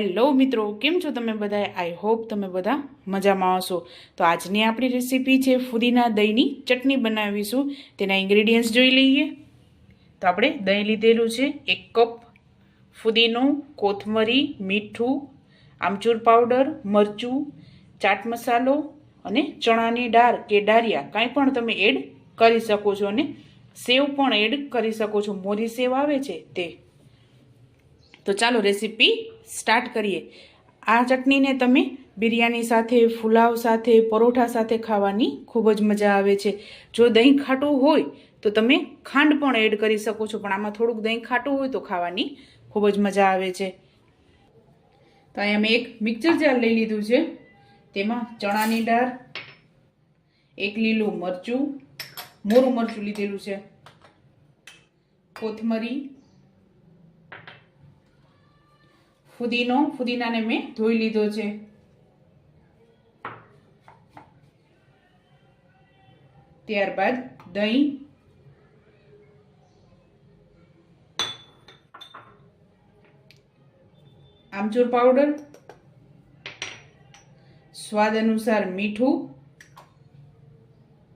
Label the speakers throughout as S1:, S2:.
S1: Hello મિત્રો, કેમ છો તમે બધા આઈ હોપ તમે બધા મજામાં હશો. તો આજની આપણી રેસીપી છે ફુદીના દહીંની ચટણી બનાવીશું. તેના ઇન્ગ્રેડિયન્ટ્સ જોઈ લઈએ. તો આપણે દહીં લીધેલું છે, એક કપ ફુદીનો, કોથમરી, મીઠું, આમચૂર પાવડર, મરચું, ચાટ મસાલો અને ચણાની દાળ કે ડારિયા કાંઈ પણ તમે એડ કરી શકો છો અને સેવ પણ એડ કરી શકો છો. મોરી સેવ આવે છે તે તો ચાલો રેસીપી સ્ટાર્ટ કરીએ. આ ચટણીને તમે બિરયાની સાથે, પુલાવ સાથે, પરોઠા સાથે ખાવાની ખૂબ જ મજા આવે છે. જો દહીં ખાટું હોય તો તમે ખાંડ પણ એડ કરી શકો છો, પણ આમાં થોડુંક દહીં ખાટું હોય તો ખાવાની ખૂબ જ મજા આવે છે. તો અહીંયા મેં એક મિક્સર જાર લઈ લીધું છે. તેમાં ચણાની દાળ, એક લીલું મરચું, મોરું મરચું લીધેલું છે. કોથમરી ફુદીનો, ફુદીનાને મેં ધોઈ લીધો છે. ત્યારબાદ દહીં. આમચૂર પાવડર. સ્વાદ અનુસાર મીઠું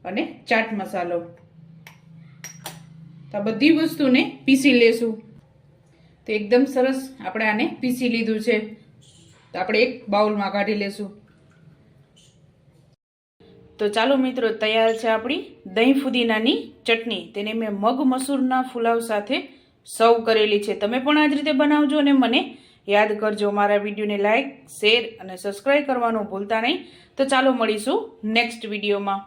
S1: અને ચાટ મસાલો. આ બધી વસ્તુને પીસી લેશું. તો એકદમ સરસ આપણે આને પીસી લીધું છે. તો આપણે એક બાઉલમાં કાઢી લેશું. તો ચાલો મિત્રો, તૈયાર છે આપણી દહીં ફુદીનાની ચટણી. તેને મેં મગ મસૂરના ફુલાવ સાથે સર્વ કરેલી છે. તમે પણ આ જ રીતે બનાવજો અને મને યાદ કરજો. મારા વિડીયોને લાઇક શેર અને સબસ્ક્રાઈબ કરવાનું ભૂલતા નહીં. તો ચાલો મળીશું નેક્સ્ટ વિડીયોમાં.